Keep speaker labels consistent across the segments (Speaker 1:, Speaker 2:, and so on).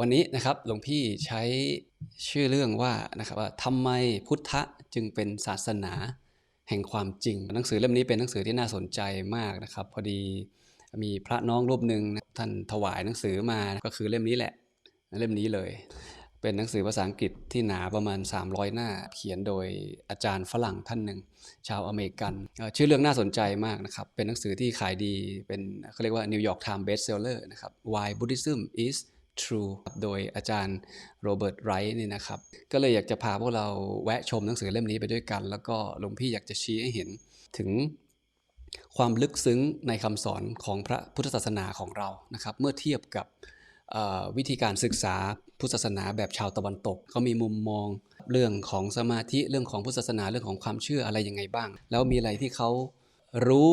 Speaker 1: วันนี้นะครับหลวงพี่ใช้ชื่อเรื่องว่านะครับว่าทำไมพุทธะจึงเป็นศาสนาแห่งความจริง หนังสือเล่มนี้เป็นหนังสือที่น่าสนใจมากนะครับ พอดีมีพระน้องรูปหนึ่งท่านถวายหนังสือมาก็คือเล่มนี้แหละ เล่มนี้เลย เป็นหนังสือภาษาอังกฤษที่หนาประมาณ 300 หน้า เขียนโดยอาจารย์ฝรั่งท่านหนึ่ง ชาวอเมริกัน ชื่อเรื่องน่าสนใจมากนะครับ เป็นหนังสือที่ขายดีเป็นเขาเรียกว่า New York Times Bestseller นะครับ Why Buddhism is True โดยอาจารย์โรเบิร์ตไรท์นี่นะครับ ก็เลยอยากจะพาพวกเราแวะชมหนังสือเล่มนี้ไปด้วยกัน แล้วก็หลวงพี่อยากจะชี้ให้เห็นถึงความลึกซึ้งในคำสอนของพระพุทธศาสนาของเรานะครับ เมื่อเทียบกับวิธีการศึกษา พุทธศาสนาแบบชาวตะวันตกเขามีมุมมองเรื่องของสมาธิเรื่องของพุทธศาสนาเรื่องของความเชื่ออะไรยังไงบ้าง แล้วมีอะไรที่เขารู้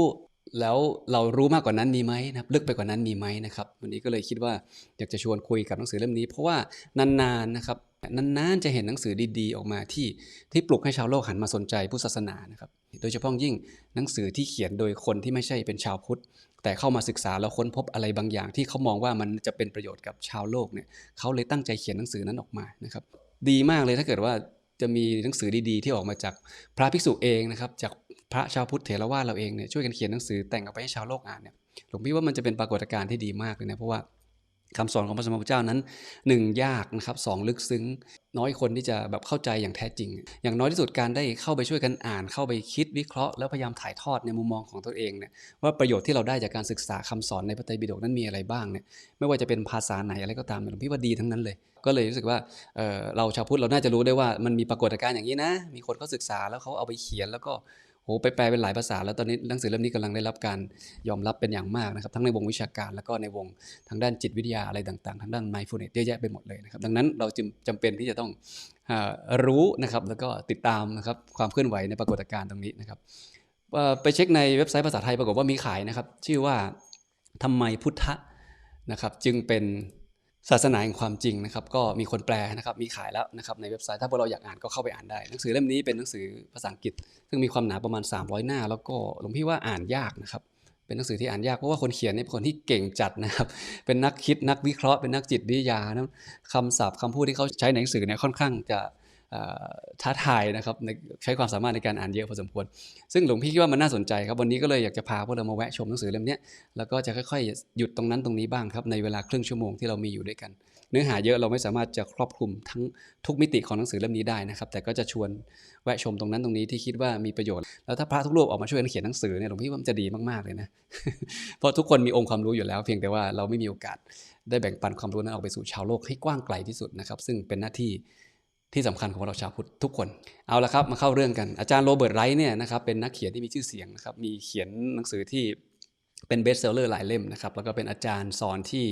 Speaker 1: แล้วเรารู้มากกว่านั้นมีไหมนะครับลึกไปกว่านั้นมีไหมนะครับ วันนี้ก็เลยคิดว่าอยากจะชวนคุยกับหนังสือเล่มนี้ เพราะว่านานๆนะครับนานๆจะเห็นหนังสือดีๆ ออกมาที่ที่ปลุกให้ชาวโลกหันมาสนใจพุทธศาสนานะครับโดยเฉพาะยิ่งหนังสือที่เขียนโดยคนที่ไม่ใช่เป็นชาวพุทธ แต่เข้ามาศึกษาแล้วค้นพบอะไรบางอย่าง ที่เขามองว่ามันจะเป็นประโยชน์กับชาวโลกเนี่ยเขาเลยตั้งใจเขียนหนังสือนั้นออกมานะครับ ดีมากเลยถ้าเกิดว่าจะมีหนังสือดีๆ ที่ออกมาจากพระภิกษุเองนะครับ จากพระชาวพุทธเถรวาทเราเองเนี่ยช่วยกันเขียนหนังสือแต่งออกไปให้ชาวโลกอ่านเนี่ยหลวงพี่ว่ามันจะเป็นปรากฏการณ์ที่ดีมากเลยนะเพราะว่า คำสอนของพระสมมาพุทธเจ้านั้นหนึ่งยากนะครับสองลึกซึ้ง น้อยคนที่จะแบบเข้าใจอย่างแท้จริง อย่างน้อยที่สุดการได้เข้าไปช่วยกันอ่าน เข้าไปคิดวิเคราะห์แล้วพยายามถ่ายทอดในมุมมองของตัวเองเนี่ยว่าประโยชน์ที่เราได้จากการศึกษาคำสอนในพระไตรปิฎกนั้นมีอะไรบ้างเนี่ยไม่ว่าจะเป็นภาษาไหนอะไรก็ตามหลวงพี่ว่าดีทั้งนั้นเลย ก็เลยรู้สึกว่าเเราชาวพุทธเราน่าจะรู้ได้ว่ามันมีปรากฏการณ์อย่างนี้นะ มีคนเขาศึกษาแล้วเขาเอาไปเขียนแล้วก็ ไปแปลเป็นหลายภาษา แล้วตอนนี้หนังสือเล่มนี้กำลังได้รับการยอมรับเป็นอย่างมากนะครับ ทั้งในวงวิชาการ แล้วก็ในวงทางด้านจิตวิทยาอะไรต่างๆ ทางด้าน mindfulness เยอะแยะไปหมดเลยนะครับ ดังนั้นเราจึงจำเป็นที่จะต้องอรู้นะครับแล้วก็ติดตามนะครับความเคลื่อนไหวในปรากฏการณ์ตรงนี้นะครับไปเช็คในเว็บไซต์ภาษาไทยปรากฏว่ามีขายนะครับ ชื่อว่าทำไมพุทธะนะครับจึงเป็น ศาสนาแห่งความจริงนะครับ ก็มีคนแปลนะครับ มีขายแล้วนะครับในเว็บไซต์ถ้าพวกเราอยากอ่านก็เข้าไปอ่านได้ หนังสือเล่มนี้เป็นหนังสือภาษาอังกฤษ ซึ่งมีความหนาประมาณ 300 หน้า แล้วก็หลวงพี่ว่าอ่านยากนะครับ เป็นหนังสือที่อ่านยากเพราะว่าคนเขียนเนี่ยเป็นคนที่เก่งจัดนะครับ เป็นนักคิดนักวิเคราะห์เป็นนักจิตวิทยานะคำศัพท์คำพูดที่เขาใช้ในหนังสือเนี่ยค่อนข้างจะ ท้าทายนะครับใช้ความสามารถในการอ่านเยอะพอสมควร ซึ่งหลวงพี่คิดว่ามันน่าสนใจครับวันนี้ก็เลยอยากจะพาพวกเรามาแวะชมหนังสือเล่มนี้แล้วก็จะค่อยๆ หยุดตรงนั้นตรงนี้บ้างครับในเวลาครึ่งชั่วโมงที่เรามีอยู่ด้วยกัน เนื้อหาเยอะเราไม่สามารถจะครอบคลุมทั้งทุกมิติของหนังสือเล่มนี้ได้นะครับ แต่ก็จะชวนแวะชมตรงนั้นตรงนี้ที่คิดว่ามีประโยชน์แล้วถ้าพระทุกรูปออกมาช่วยกันเขียนหนังสือเนี่ยหลวงพี่ว่ามันจะดีมากๆเลยนะเพราะทุกคนมีองค์ความรู้อยู่แล้ว เพียงแต่ว่าเราไม่มีโอกาสได้แบ่งปันความรู้นั้นออกไปสู่ชาวโลกให้กว้างไกลที่สุดนะครับซึ่งเป็นหน้าที่ ที่สำคัญของเราชาวพุทธทุกคน เอาละครับมาเข้าเรื่องกัน อาจารย์โรเบิร์ตไรท์เนี่ยนะครับเป็นนักเขียนที่มีชื่อเสียงนะครับมีเขียนหนังสือที่เป็นเบสเซลเลอร์หลายเล่มนะครับแล้วก็เป็นอาจารย์สอนที่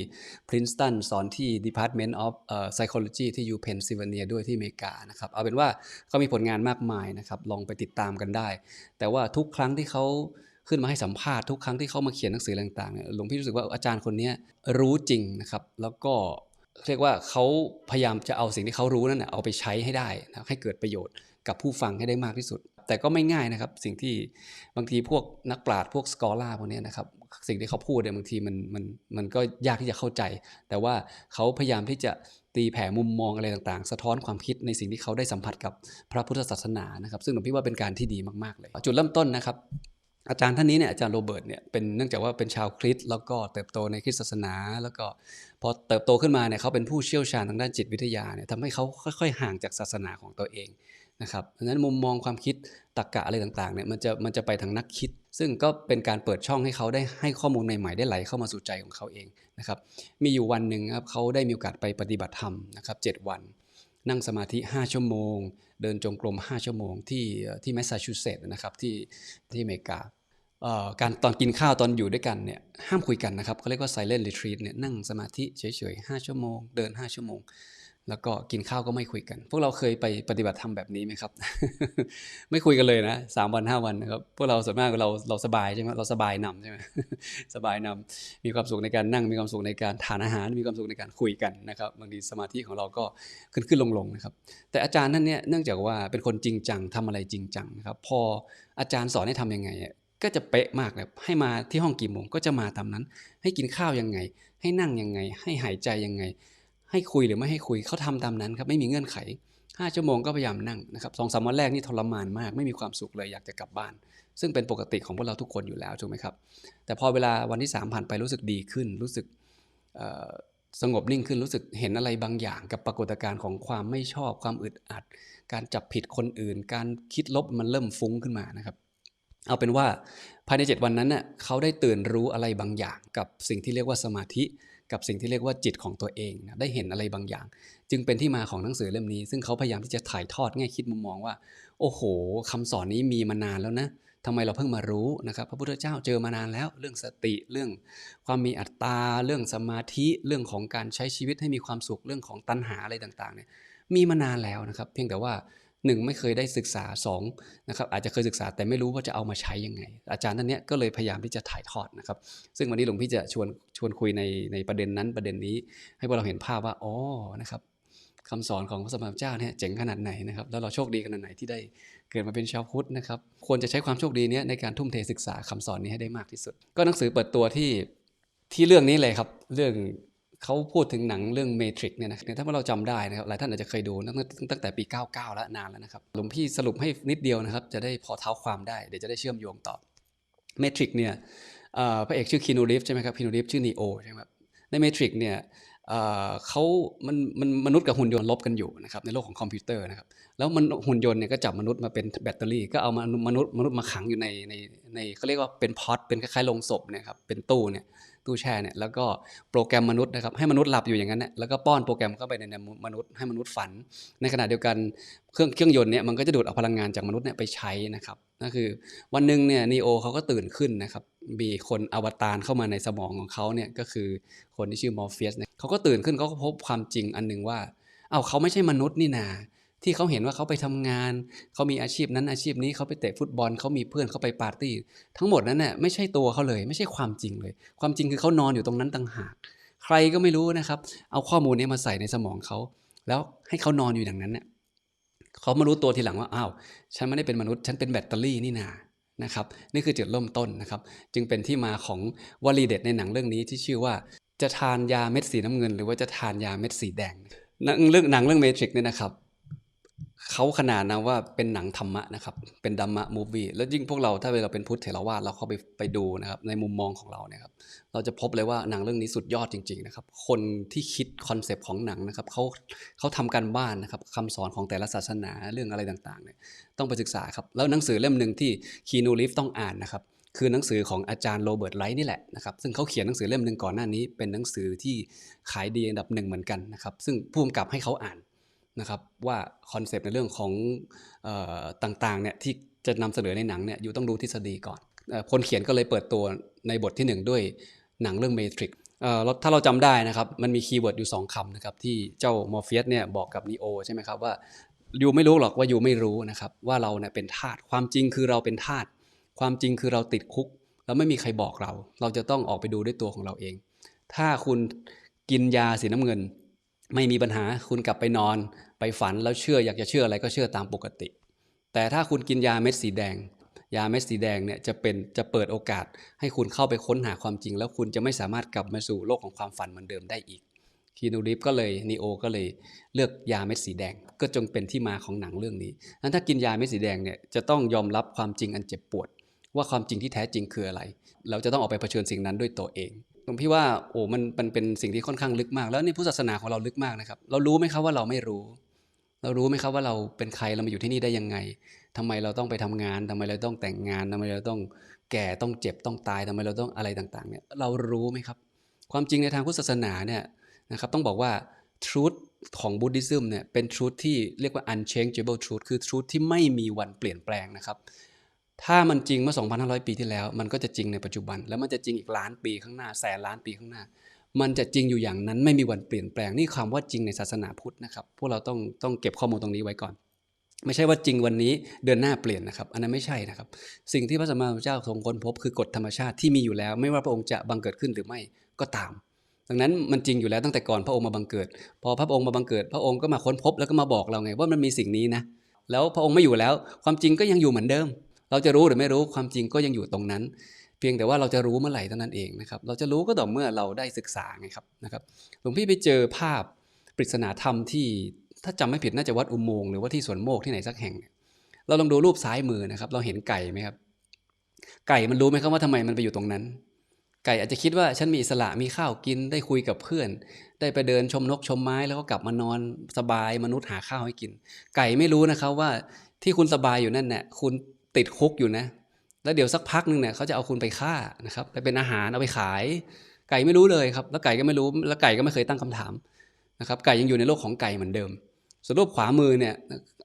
Speaker 1: Princeton สอนที่ Department of เอ่อ Psychology ที่ U Pennsylvania ด้วยที่อเมริกานะครับเอาเป็นว่าเขามีผลงานมากมายนะครับลองไปติดตามกันได้ แต่ว่าทุกครั้งที่เขาขึ้นมาให้สัมภาษณ์ทุกครั้งที่เขามาเขียนหนังสือต่างๆเนี่ยหลวงพี่รู้สึกว่าอาจารย์คนนี้รู้จริงนะครับแล้วก็ เรียกว่าเขาพยายามจะเอาสิ่งที่เขารู้นั่นนะเอาไปใช้ให้ได้นะให้เกิดประโยชน์กับผู้ฟังให้ได้มากที่สุด แต่ก็ไม่ง่ายนะครับ สิ่งที่บางทีพวกนักปราชญ์พวกสกอล่าพวกนี้นะครับสิ่งที่เขาพูดเนี่ยบางทีมันมันมันก็ยากที่จะเข้าใจ แต่ว่าเขาพยายามที่จะตีแผ่มุมมองอะไรต่างๆ สะท้อนความคิดในสิ่งที่เขาได้สัมผัสกับพระพุทธศาสนานะครับ ซึ่งหลวงพี่ว่าเป็นการที่ดีมากๆเลย จุดเริ่มต้นนะครับ อาจารย์ท่านนี้เนี่ยอาจารย์โรเบิร์ตเนี่ยเป็นเนื่องจากว่าเป็นชาวคริสต์แล้วก็เติบโตในคริสตศาสนา แล้วก็ พอเติบโตขึ้นมาเนี่ยเขาเป็นผู้เชี่ยวชาญทางด้านจิตวิทยาเนี่ยทำให้เขาค่อยๆ ห่างจากศาสนาของตัวเองนะครับดังนั้นมุมมองความคิดตรรกะอะไรต่างๆเนี่ยมันจะมันจะไปทางนักคิด ซึ่งก็เป็นการเปิดช่องให้เขาได้ให้ข้อมูลใหม่ๆได้ไหลเข้ามาสู่ใจของเขาเองนะครับมีอยู่วันหนึ่งครับเขาได้มีโอกาสไปปฏิบัติธรรมนะครับเจ็ดวัน นั่งสมาธิ 5 ชั่วโมง เดินจงกรม 5 ชั่วโมงที่ที่แมสซาชูเซตส์นะครับที่ที่อเมริกา การตอนกินข้าวตอนอยู่ด้วยกันเนี่ยห้ามคุยกันนะครับเขาเรียกว่า silent retreat เนี่ยนั่งสมาธิเฉยๆ5ชั่วโมง เดิน 5 ชั่วโมง แล้วก็กินข้าวก็ไม่คุยกัน พวกเราเคยไปปฏิบัติธรรมแบบนี้ไหมครับ ไม่คุยกันเลยนะสามวันห้าวันนะครับพวกเราส่วนมากเราเราสบายใช่ไหมเราสบายนำใช่ไหมสบายนำมีความสุขในการนั่งมีความสุขในการทานอาหาร มีความสุขในการคุยกันนะครับบางทีสมาธิของเราก็ขึ้นขึ้นลงลงๆนะครับแต่อาจารย์ท่านเนี้ยเนื่องจากว่าเป็นคนจริงจังทำอะไรจริงจังนะครับพออาจารย์สอนให้ทำยังไง ก็จะเป๊ะมากเลยให้มาที่ห้องกี่โมงก็จะมาตามนั้น ให้กินข้าวยังไง ให้นั่งยังไง ให้หายใจยังไง ให้คุยหรือไม่ให้คุยเขาทำตามนั้นครับไม่มีเงื่อนไขห้าชั่วโมงก็พยายามนั่งนะครับสองสามวันแรกนี่ทรมานมาก ไม่มีความสุขเลยอยากจะกลับบ้าน ซึ่งเป็นปกติของพวกเราทุกคนอยู่แล้วถูกไหมครับ แต่พอเวลาวันที่สามผ่านไปรู้สึกดีขึ้น รู้สึกสงบนิ่งขึ้นรู้สึกเห็นอะไรบางอย่างกับปรากฏการณ์ของความไม่ชอบความอึดอัด การจับผิดคนอื่น การคิดลบมันเริ่มฟุ้งขึ้นมานะครับ เอาเป็นว่าภายใน 7 วันนั้นน่ะเขาได้ตื่นรู้อะไรบางอย่าง กับสิ่งที่เรียกว่าสมาธิ กับสิ่งที่เรียกว่าจิตของตัวเองนะได้เห็นอะไรบางอย่าง จึงเป็นที่มาของหนังสือเล่มนี้ ซึ่งเขาพยายามที่จะถ่ายทอดแง่คิดมุมมองว่า โอ้โหคำสอนนี้มีมานานแล้วนะทำไมเราเพิ่งมารู้นะครับ พระพุทธเจ้าเจอมานานแล้ว เรื่องสติเรื่องความมีอัตตา เรื่องสมาธิเรื่องของการใช้ชีวิตให้มีความสุขเรื่องของตัณหาอะไรต่างๆเนี่ยมีมานานแล้วนะครับ เพียงแต่ว่า หนึ่งไม่เคยได้ศึกษาสองนะครับอาจจะเคยศึกษาแต่ไม่รู้ว่าจะเอามาใช้ยังไง อาจารย์ท่านเนี้ยก็เลยพยายามที่จะถ่ายทอดนะครับ ซึ่งวันนี้หลวงพี่จะชวนชวนคุยในในประเด็นนั้นประเด็นนี้ ให้พวกเราเห็นภาพว่าอ๋อนะครับคำสอนของพระสัมมาสัมพุทธเจ้าเนี่ยเจ๋งขนาดไหนนะครับแล้วเราโชคดีขนาดไหนที่ได้เกิดมาเป็นชาวพุทธนะครับควรจะใช้ความโชคดีเนี้ยในการทุ่มเทศึกษาคำสอนนี้ให้ได้มากที่สุด ก็หนังสือเปิดตัวที่ที่เรื่องนี้เลยครับ เรื่อง เขาพูดถึงหนังเรื่องเมทริกเนี่ยนะถ้าเราจำได้นะครับหลายท่านอาจจะเคยดูตั้งตั้งแต่ปี 99 แล้วนานแล้วนะครับหลวงพี่สรุปให้นิดเดียวนะครับ จะได้พอเท้าความได้เดี๋ยวจะได้เชื่อมโยงต่อเมทริกเนี่ยพระเอกชื่อคีโนรีฟใช่ไหมครับคีโนรีฟชื่อนีโอใช่ไหมครับในเมทริกเนี่ยเขามันมันมนุษย์กับหุ่นยนต์ลบกันอยู่นะครับในโลกของคอมพิวเตอร์นะครับแล้วมันหุ่นยนต์เนี่ยก็จับมนุษย์มาเป็นแบตเตอรี่ ก็เอามามนุษย์มนุษย์มาขังอยู่ในในในเขาเรียกว่าเป็นพอตเป็นคล้ายๆโรงศพเนี่ยครับเป็นตู้เนี่ย ตู้แช่เนี่ยแล้วก็โปรแกรมมนุษย์นะครับให้มนุษย์หลับอยู่อย่างนั้นเนี่ยแล้วก็ป้อนโปรแกรมเข้าไปในมนุษย์ให้มนุษย์ฝัน ในขณะเดียวกันเครื่องเครื่องยนต์เนี่ยมันก็จะดูดเอาพลังงานจากมนุษย์เนี่ยไปใช้นะครับนั่นคือวันหนึ่งเนี่ยนีโอเขาก็ตื่นขึ้นนะครับมีคนอวตารเข้ามาในสมองของเขาเนี่ยก็คือคนที่ชื่อมอร์เฟียสเนี่ยเขาก็ตื่นขึ้นเขาก็พบความจริงอันหนึ่งว่าเอ้าเขาไม่ใช่มนุษย์นี่นา ที่เขาเห็นว่าเขาไปทำงาน เขามีอาชีพนั้นอาชีพนี้เขาไปเตะฟุตบอลเขามีเพื่อนเขาไปปาร์ตี้ ทั้งหมดนั้นน่ยไม่ใช่ตัวเขาเลย ไม่ใช่ความจริงเลย ความจริงคือเขานอนอยู่ตรงนั้นต่างหาก ใครก็ไม่รู้นะครับ เอาข้อมูลนี้มาใส่ในสมองเขา แล้วให้เขานอนอยู่อย่างนั้นเนี่ยเขามารู้ตัวทีหลังว่าอ้าวฉันไม่ได้เป็นมนุษย์ ฉันเป็นแบตเตอรี่นี่นานะครับนี่คือจุดเริ่มต้นนะครับ จึงเป็นที่มาของวลีเด็ดในหนังเรื่องนี้ที่ชื่อว่าจะทานยาเม็ดสีน้ำเงิน หรือว่าจะทานยาเม็ดสีแดงหนังเรื่องหนังเรื่องเมทริกเนี่ยนะครับ เขาขนาดนะว่าเป็นหนังธรรมะนะครับ เป็นดัมมะมูฟวี่แล้วยิ่งพวกเราถ้าเราเป็นพุทธเถรวาทเราเข้าไปไปดูนะครับในมุมมองของเราเนี่ยครับเราจะพบเลยว่าหนังเรื่องนี้สุดยอดจริง ๆ นะครับ คนที่คิดคอนเซปต์ของหนังนะครับเขาเขาทำการบ้านนะครับคำสอนของแต่ละศาสนาเรื่องอะไรต่างๆเนี่ยต้องไปศึกษาครับ แล้วหนังสือเล่มหนึ่งที่คีนูริฟต้องอ่านนะครับคือหนังสือของอาจารย์โรเบิร์ตไลท์นี่แหละนะครับซึ่งเขาเขียนหนังสือเล่มหนึ่งก่อนหน้านี้ เป็นหนังสือที่ขายดีอันดับหนึ่งเหมือนกันนะครับซึ่งผู้กำกับให้เขาอ่าน นะครับว่าคอนเซปต์ในเรื่องของอต่างๆเนี่ยที่จะนำเสนอในหนังเนี่ยอยู่ต้องดูทฤษฎีก่อนคนเขียนก็เลยเปิดตัวในบทที่ 1 ด้วยหนังเรื่อง Matrix ถ้าเราจำได้นะครับมันมีคีย์เวิร์ดอยู่ 2คำนะครับที่เจ้ามอร์เฟียสเนี่ยบอกกับนีโอใช่ไหมครับว่าอยู่ไม่รู้หรอกว่าอยู่ไม่รู้นะครับว่าเราเนี่ยเป็นทาสความจริงคือเราเป็นทาสความจริงคือเราติดคุก แล้วไม่มีใครบอกเรา เราจะต้องออกไปดูด้วยตัวของเราเอง ถ้าคุณกินยาสีน้ำเงิน ไม่มีปัญหาคุณกลับไปนอน ไปฝันแล้วเชื่ออยากจะเชื่ออะไรก็เชื่อตามปกติ แต่ถ้าคุณกินยาเม็ดสีแดง ยาเม็ดสีแดงเนี่ยจะเป็นจะเปิดโอกาส ให้คุณเข้าไปค้นหาความจริง แล้วคุณจะไม่สามารถกลับมาสู่โลกของความฝันเหมือนเดิมได้อีกคีนูริฟก็เลยนีโอก็เลยเลือกยาเม็ดสีแดง ก็จงเป็นที่มาของหนังเรื่องนี้นั้นถ้ากินยาเม็ดสีแดงเนี่ยจะต้องยอมรับความจริงอันเจ็บปวด ว่าความจริงที่แท้จริงคืออะไร เราจะต้องออกไปเผชิญสิ่งนั้นด้วยตัวเองผมพี่ว่าโอ้มันมันเป็นสิ่งที่ค่อนข้างลึกมาก แล้วนี่พุทธศาสนาของเราลึกมากนะครับ เรารู้ไหมครับว่าเราไม่รู้ เรารู้ไหมครับว่าเราเป็นใครเรามาอยู่ที่นี่ได้ยังไงทำไมเราต้องไปทำงานทำไมเราต้องแต่งงานทำไมเราต้องแก่ต้องเจ็บต้องตายทำไมเราต้องอะไรต่างๆเนี่ยเรารู้ไหมครับ ความจริงในทางพุทธศาสนาเนี่ยนะครับต้องบอกว่า truth ของบุ d ิซึมเนี่ยเป็น truth ที่เรียกว่า unchangeable truth คือ truth ที่ไม่มีวันเปลี่ยนแปลงนะครับ ถ้ามันจริงเมื่อ 2,500 ปีที่แล้ว มันก็จะจริงในปัจจุบัน แล้วมันจะจริงอีกล้านปีข้างหน้าแสนล้านปีข้างหน้า มันจะจริงอยู่อย่างนั้นไม่มีวันเปลี่ยนแปลงนี่ความว่าจริงในศาสนาพุทธนะครับ พวกเราต้องต้องเก็บข้อมูลตรงนี้ไว้ก่อน ไม่ใช่ว่าจริงวันนี้เดือนหน้าเปลี่ยนนะครับ อันนั้นไม่ใช่นะครับ สิ่งที่พระสัมมาสัมพุทธเจ้าทรงค้นพบคือกฎธรรมชาติที่มีอยู่แล้ว ไม่ว่าพระองค์จะบังเกิดขึ้นหรือไม่ก็ตาม ดังนั้นมันจริงอยู่แล้วตั้งแต่ก่อนพระองค์มาบังเกิด พอพระองค์มาบังเกิด พระองค์ก็มาค้นพบแล้วก็มาบอกเราไงว่ามันมีสิ่งนี้นะแล้วพระองค์ไม่อยู่แล้ว ความจริงก็ยังอยู่เหมือนเดิม เราจะรู้หรือไม่รู้ความจริงก็ยังอยู่ตรงนั้น เพียงแต่ว่าเราจะรู้เมื่อไหร่เท่านั้นเองนะครับ เราจะรู้ก็ต่อเมื่อเราได้ศึกษาไงครับนะครับหลวงพี่ไปเจอภาพปริศนาธรรมที่ถ้าจำไม่ผิดน่าจะวัดอุโมงค์หรือว่าที่สวนโมกที่ไหนสักแห่ง เราลองดูรูปซ้ายมือนะครับ เราเห็นไก่ไหมครับ ไก่มันรู้ไหมครับว่าทำไมมันไปอยู่ตรงนั้น ไก่อาจจะคิดว่าฉันมีอิสระมีข้าวกินได้คุยกับเพื่อน ได้ไปเดินชมนกชมไม้แล้วก็กลับมานอนสบายมนุษย์หาข้าวให้กิน ไก่ไม่รู้นะครับว่าที่คุณสบายอยู่นั่นเนี่ยคุณติดคุกอยู่นะ แล้วเดี๋ยวสักพักหนึ่งเนี่ยเขาจะเอาคุณไปฆ่านะครับไปเป็นอาหารเอาไปขาย ไก่ไม่รู้เลยครับ แล้วไก่ก็ไม่รู้แล้วไก่ก็ไม่เคยตั้งคำถามนะครับ ไก่ยังอยู่ในโลกของไก่เหมือนเดิม ส่วนรูปขวามือเนี่ย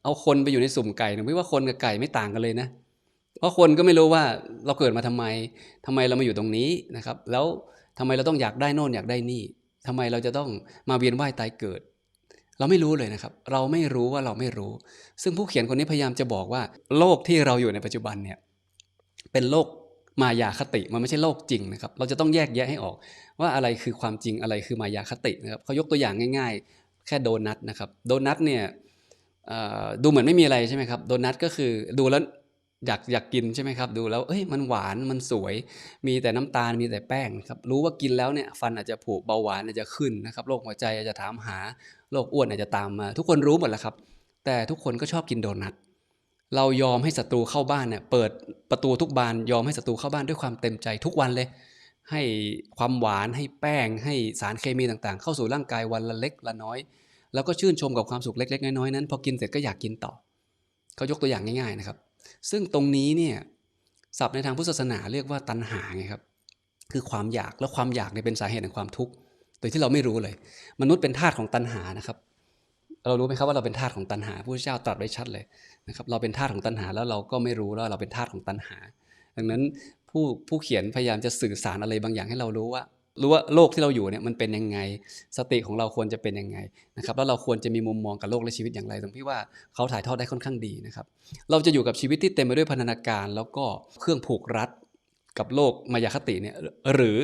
Speaker 1: เอาคนไปอยู่ในสุ่มไก่ไม่ว่าคนกับไก่ไม่ต่างกันเลยนะ เพราะคนก็ไม่รู้ว่าเราเกิดมาทำไมทำไมเรามาอยู่ตรงนี้นะครับ แล้วทำไมเราต้องอยากได้โน่นอยากได้นี่ทำไมเราจะต้องมาเวียนว่ายตายเกิด เราไม่รู้เลยนะครับ เราไม่รู้ว่าเราไม่รู้ ซึ่งผู้เขียนคนนี้พยายามจะบอกว่า โลกที่เราอยู่ในปัจจุบันเนี่ย เป็นโลกมายาคติมันไม่ใช่โลกจริงนะครับ เราจะต้องแยกแยะให้ออก ว่าอะไรคือความจริงอะไรคือมายาคตินะครับเขายกตัวอย่างง่าย ๆ แค่โดนัทนะครับโดนัทเนี่ยดูเหมือนไม่มีอะไรใช่ไหมครับโดนัทก็คือดูแล้วอยากอยากกินใช่ไหมครับ ดูแล้วเอ้ยมันหวานมันสวย มีแต่น้ำตาลมีแต่แป้งครับรู้ว่ากินแล้วเนี่ยฟันอาจจะผุเบาหวานอาจจะขึ้นนะครับโรคหัวใจอาจจะถามหาโรคอ้วนอาจจะตามมา ทุกคนรู้หมดแล้วครับ แต่ทุกคนก็ชอบกินโดนัท เรายอมให้ศัตรูเข้าบ้านเนี่ยเปิดประตูทุกบานยอมให้ศัตรูเข้าบ้านด้วยความเต็มใจทุกวันเลย ให้ความหวานให้แป้ง ให้สารเคมีต่างๆ เข้าสู่ร่างกายวันละเล็กละน้อย แล้วก็ชื่นชมกับความสุขเล็ก ๆ น้อยๆนั้น พอกินเสร็จก็อยากกินต่อเขายกตัวอย่างง่าย ๆนะครับ ซึ่งตรงนี้เนี่ยศัพท์ในทางพุทธศาสนาเรียกว่าตัณหาไงครับคือความอยากแล้วความอยากเนี่ยเป็นสาเหตุแห่งความทุกข์โดยที่เราไม่รู้เลย มนุษย์เป็นทาสของตัณหานะครับ เรารู้ไหมครับว่าเราเป็นทาสของตัณหาผู้เจ้าตรัสไว้ชัดเลยนะครับเราเป็นทาสของตัณหาแล้วเราก็ไม่รู้ว่าเราเป็นทาสของตัณหา ดังนั้นผู้ผู้เขียนพยายามจะสื่อสารอะไรบางอย่างให้เรารู้ว่ารู้ว่าโลกที่เราอยู่เนี่ยมันเป็นยังไง สติของเราควรจะเป็นยังไงนะครับแล้วเราควรจะมีมุมมองกับโลกและชีวิตอย่างไรตรงที่ว่าเขาถ่ายทอดได้ค่อนข้างดีนะครับเราจะอยู่กับชีวิตที่เต็มไปด้วยพันธนาการ แล้วก็เครื่องผูกรัดกับโลกมายาคติเนี่ยหรือ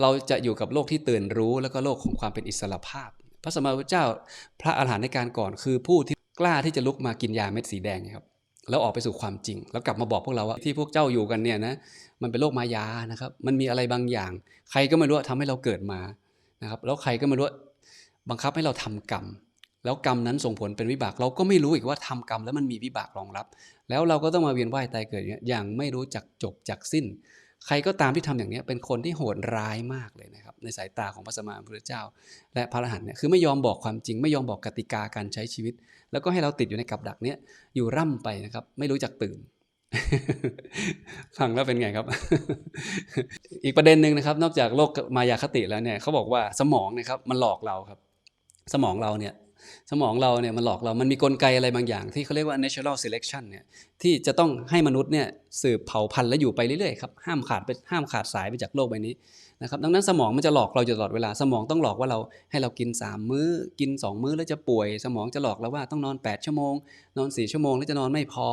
Speaker 1: เราจะอยู่กับโลกที่ตื่นรู้ แล้วก็โลกของความเป็นอิสระภาพ พระสมมาพุทธเจ้าพระอาหารหันต์ในการก่อนคือผู้ที่กล้าที่จะลุกมากินยาเม็ดสีแดงครับแล้วออกไปสู่ความจริง แล้วกลับมาบอกพวกเราว่าที่พวกเจ้าอยู่กันเนี่ยนะมันเป็นโลกมายานะครับ มันมีอะไรบางอย่าง ใครก็ไม่รู้ทำให้เราเกิดมานะครับแล้วใครก็ไม่รู้บังคับให้เราทำกรรม แล้วกรรมนั้นส่งผลเป็นวิบาก เราก็ไม่รู้อีกว่าทำกรรมแล้วมันมีวิบากรองรับ แล้วเราก็ต้องมาเวียนว่ายตายเกิดอย่างไม่รู้จักจบจักสิ้น ใครก็ตามที่ทำอย่างนี้เป็นคนที่โหดร้ายมากเลยนะครับ ในสายตาของพระสมมาพุทธเจ้า และพระอรหันต์เนี่ยคือไม่ยอมบอกความจริง ไม่ยอมบอกกติกาการใช้ชีวิต แล้วก็ให้เราติดอยู่ในกับดักเนี้ยอยู่ร่ำไปนะครับ ไม่รู้จักตื่น ฟังแล้วเป็นไงครับ อีกประเด็นหนึ่งนะครับ นอกจากโลกมายาคติแล้วเนี่ยเขาบอกว่าสมองนะครับมันหลอกเราครับ สมองเราเนี่ย สมองเราเนี่ยมันหลอกเรา มันมีกลไกอะไรบางอย่าง ที่เขาเรียกว่า natural selection เนี่ยที่จะต้องให้มนุษย์เนี่ยสืบเผ่าพันธุ์และอยู่ไปเรื่อยๆครับห้ามขาดไปห้ามขาดสายไปจากโลกใบนี้นะครับดังนั้นสมองมันจะหลอกเราอยู่ตลอดเวลา สมองต้องหลอกว่าเราให้เรากิน 3 มื้อ กิน 2 มื้อแล้วจะป่วย สมองจะหลอกเราว่าต้องนอน 8 ชั่วโมง นอน 4 ชั่วโมงแล้วจะนอนไม่พอ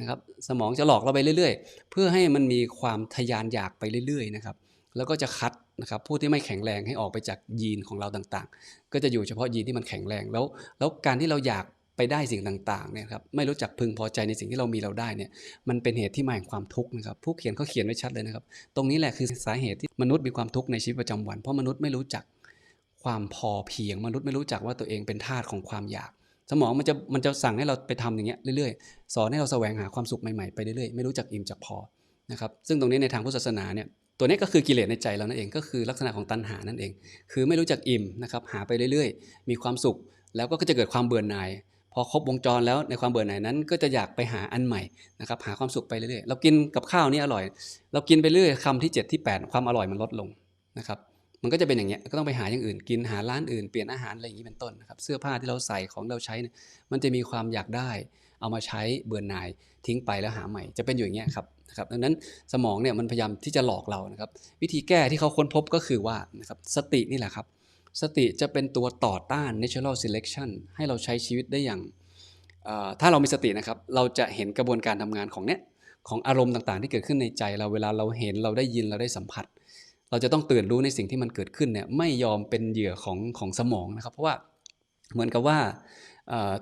Speaker 1: นะครับสมองจะหลอกเราไปเรื่อย ๆ เพื่อให้มันมีความทยานอยากไปเรื่อยๆนะครับ แล้วก็จะคัดนะครับผู้ที่ไม่แข็งแรงให้ออกไปจากยีนของเราต่างๆ ก็จะอยู่เฉพาะยีนที่มันแข็งแรงแล้ว แล้วการที่เราอยากไปได้สิ่งต่างๆเนี่ยครับไม่รู้จักพึงพอใจในสิ่งที่เรามีเราได้เนี่ยมันเป็นเหตุที่มาแห่งความทุกข์นะครับผู้เขียนเขาเขียนไว้ชัดเลยนะครับ ตรงนี้แหละคือสาเหตุที่มนุษย์มีความทุกข์ในชีวิตประจำวัน เพราะมนุษย์ไม่รู้จักความพอเพียง มนุษย์ไม่รู้จักว่าตัวเองเป็นทาสของความอยาก สมองมันจะมันจะสั่งให้เราไปทำอย่างเงี้ยเรื่อยๆ สอนให้เราแสวงหาความสุขใหม่ๆไปเรื่อยๆไม่รู้จักอิ่มจักพอนะครับซึ่งตรงนี้ในทางพุทธศาสนาเนี่ย ตัวนี้ก็คือกิเลสในใจเรานั่นเองก็คือลักษณะของตัณหานั่นเอง คือไม่รู้จักอิ่มนะครับหาไปเรื่อยๆ มีความสุขแล้วก็จะเกิดความเบื่อหน่ายพอครบวงจรแล้วในความเบื่อหน่ายนั้น ก็จะอยากไปหาอันใหม่นะครับหาความสุขไปเรื่อยๆ เรากินกับข้าวนี่อร่อย เรากินไปเรื่อยคำที่ 7 ที่ 8 ความอร่อยมันลดลงนะครับมันก็จะเป็นอย่างเงี้ยก็ต้องไปหาอย่างอื่นกินหาร้านอื่นเปลี่ยนอาหารอะไรอย่างนี้เป็นต้นนะครับเสื้อผ้าที่เราใส่ของเราใช้เนี่ยมันจะมีความอยากได้ เอามาใช้เบื่อหน่ายทิ้งไปแล้วหาใหม่ จะเป็นอยู่อย่างเงี้ยครับนะครับดังนั้นสมองเนี่ยมันพยายามที่จะหลอกเรานะครับ วิธีแก้ที่เขาค้นพบก็คือว่านะครับสตินี่แหละครับ สติจะเป็นตัวต่อต้าน natural selection ให้เราใช้ชีวิตได้อย่างถ้าเรามีสตินะครับ เราจะเห็นกระบวนการทำงานของเนี้ยของอารมณ์ต่างๆ ที่เกิดขึ้นในใจ เราเวลาเราเห็นเราได้ยินเราได้สัมผัส เราจะต้องตื่นรู้ในสิ่งที่มันเกิดขึ้นเนี่ยไม่ยอมเป็นเหยื่อของของสมองนะครับ เพราะว่าเหมือนกับว่า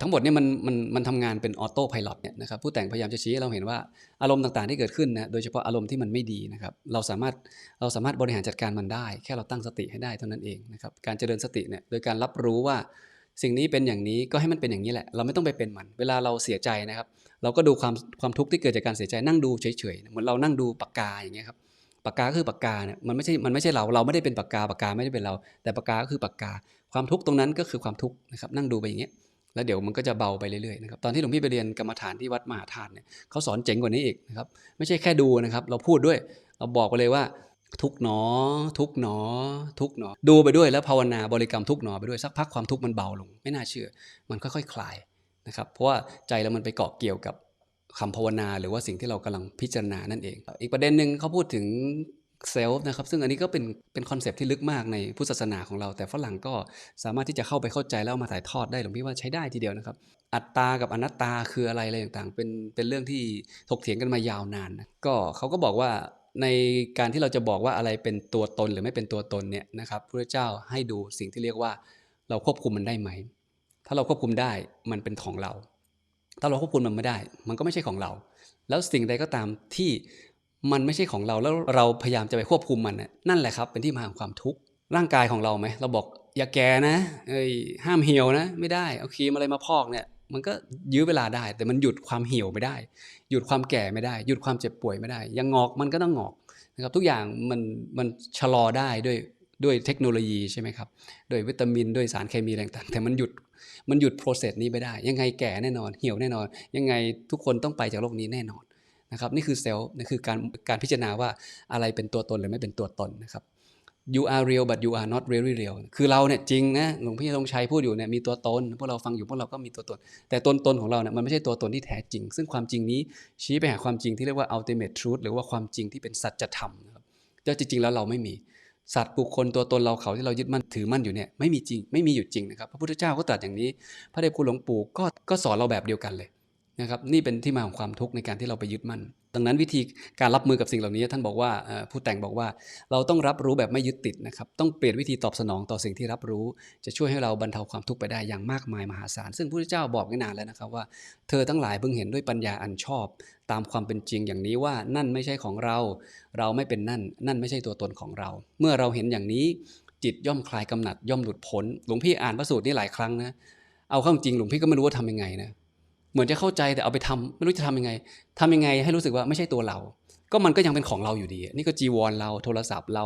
Speaker 1: ทั้งหมดเนี่ยมันมันมันทำงานเป็นออโต้พายロเนี่ยนะครับผู้แต่งพยายามจะชี้ให้เราเห็นว่าอารมณ์ต่างๆที่เกิดขึ้นนะโดยเฉพาะอารมณ์ที่มันไม่ดีนะครับเราสามารถเราสามารถบริหารจัดการมันได้ แค่เราตั้งสติให้ได้เท่านั้นเองนะครับการเจริญสติเนี่ยโดยการรับรู้ว่าสิ่งนี้เป็นอย่างนี้ก็ให้มันเป็นอย่างนี้แหละ เราไม่ต้องไปเป็นมัน เวลาเราเสียใจนะครับ เราก็ดูความความทุกข์ที่เกิดจากการเสียใจนั่งดูเฉยๆเหมือนเรานั่งดูปากกาอย่างเงี้ยครับปากกาคือปากกาเนี่ยมันไม่ใช่มันไม่ใช่เราเราไม่ได้เป็นปากกาปากกาไม่ได้เป็นเรา แต่ปากกาก็คือปากกา ความทุกข์ตรงนั้นก็คือความทุกข์นะครับนั่งดูไปอย่างเงี้ย แล้วเดี๋ยวมันก็จะเบาไปเรื่อยๆนะครับตอนที่หลวงพี่ไปเรียนกรรมฐานที่วัดมหาธาตุเนี่ยเขาสอนเจ๋งกว่านี้อีกนะครับไม่ใช่แค่ดูนะครับ เราพูดด้วย เราบอกไปเลยว่า ทุกหนอ ทุกหนอ ทุกหนอ ดูไปด้วยแล้วภาวนาบริกรรมทุกหนอไปด้วยสักพักความทุกข์มันเบาลง ไม่น่าเชื่อ มันค่อยๆคลายนะครับเพราะว่าใจเรามันไปเกาะเกี่ยวกับคำภาวนาหรือว่าสิ่งที่เรากำลังพิจารณานั่นเอง อีกประเด็นหนึ่งเขาพูดถึง เซลฟ์นะครับซึ่งอันนี้ก็เป็นเป็นคอนเซปต์ที่ลึกมากในพุทธศาสนาของเรา แต่ฝรั่งก็สามารถที่จะเข้าไปเข้าใจแล้วามาถ่ายทอดได้หลวงพี่ว่าใช้ได้ทีเดียวนะครับ อัตตากับอนัตตาคืออะไรอะไรต่างๆ เป็นเป็นเรื่องที่ถกเถียงกันมายาวนานนะก็เขาก็บอกว่าในการที่เราจะบอกว่าอะไรเป็นตัวตนหรือไม่เป็นตัวตนเนี่ยนะครับพระเจ้าให้ดูสิ่งที่เรียกว่าเราควบคุมมันได้ไหม ถ้าเราควบคุมได้มันเป็นของเรา ถ้าเราควบคุมมันไม่ได้ มันก็ไม่ใช่ของเรา แล้วสิ่งใดก็ตามที่ มันไม่ใช่ของเราแล้วเราพยายามจะไปควบคุมมันนั่นแหละครับ เป็นที่มาของความทุกข์ร่างกายของเราไหมเราบอกอย่าแก่นะเอ้ยห้ามเหี่ยวนะ ไม่ได้เอาครีมอะไรมาพอกเนี่ย มันก็ยื้อเวลาได้ แต่มันหยุดความเหี่ยวไม่ได้ หยุดความแก่ไม่ได้ หยุดความเจ็บป่วยไม่ได้ ยังงอกมันก็ต้องงอกนะครับทุกอย่างมันมันชะลอได้ด้วยด้วยเทคโนโลยีใช่ไหมครับโดยวิตามินด้วยสารเคมีต่างๆแต่มันหยุดมันหยุดโปรเซสนี้ไม่ได้ ยังไงแก่แน่นอน เหี่ยวแน่นอน ยังไงทุกคนต้องไปจากโลกนี้แน่นอน นะครับนี่คือเซลล์นี่คือการการพิจารณาว่าอะไรเป็นตัวตนหรือไม่เป็นตัวตนนะครับ you are real but you are not really real คือเราเนี่ยจริงนะหลวงพี่ธงชัยพูดอยู่เนี่ยมีตัวตน พวกเราฟังอยู่พวกเราก็มีตัวตน แต่ตนตนของเราเนี่ยมันไม่ใช่ตัวตนที่แท้จริง ซึ่งความจริงนี้ชี้ไปหาความจริงที่เรียกว่า ultimate truth หรือว่าความจริงที่เป็นสัจธรรมนะครับแต่จริงๆแล้วเราไม่มีสัตว์บุคคลตัวตนเราเขาที่เรายึดมั่นถือมั่นอยู่เนี่ยไม่มีจริงไม่มีอยู่จริงนะครับพระพุทธเจ้าก็ตรัสอย่างนี้ พระเดชคุณหลวงปู่ก็ก็สอนเราแบบเดียวกันเลย นะครับนี่เป็นที่มาของความทุกข์ในการที่เราไปยึดมั่น ดังนั้นวิธีการรับมือกับสิ่งเหล่านี้ ท่านบอกว่าผู้แต่งบอกว่าเราต้องรับรู้แบบไม่ยึดติดนะครับต้องเปลี่ยนวิธีตอบสนองต่อสิ่งที่รับรู้ จะช่วยให้เราบรรเทาความทุกข์ไปได้อย่างมากมายมหาศาลซึ่งพระเจ้าบอกไว้นานแล้วนะครับว่า เธอทั้งหลายเพิ่งเห็นด้วยปัญญาอันชอบ ตามความเป็นจริงอย่างนี้ว่านั่นไม่ใช่ของเรา เราไม่เป็นนั่น นั่นไม่ใช่ตัวตนของเรา เมื่อเราเห็นอย่างนี้จิตย่อมคลายกำหนัดย่อมหลุดพ้นหลวงพี่อ่านพระสูตรนี้หลายครั้งนะเอาเข้าจริงหลวงพี่ก็ไม่รู้ว่าทำยังไงนะ เหมือนจะเข้าใจแต่เอาไปทำไม่รู้จะทำยังไงทำยังไงให้รู้สึกว่าไม่ใช่ตัวเรา ก็มันก็ยังเป็นของเราอยู่ดี นี่ก็จีวรเราโทรศัพท์เรา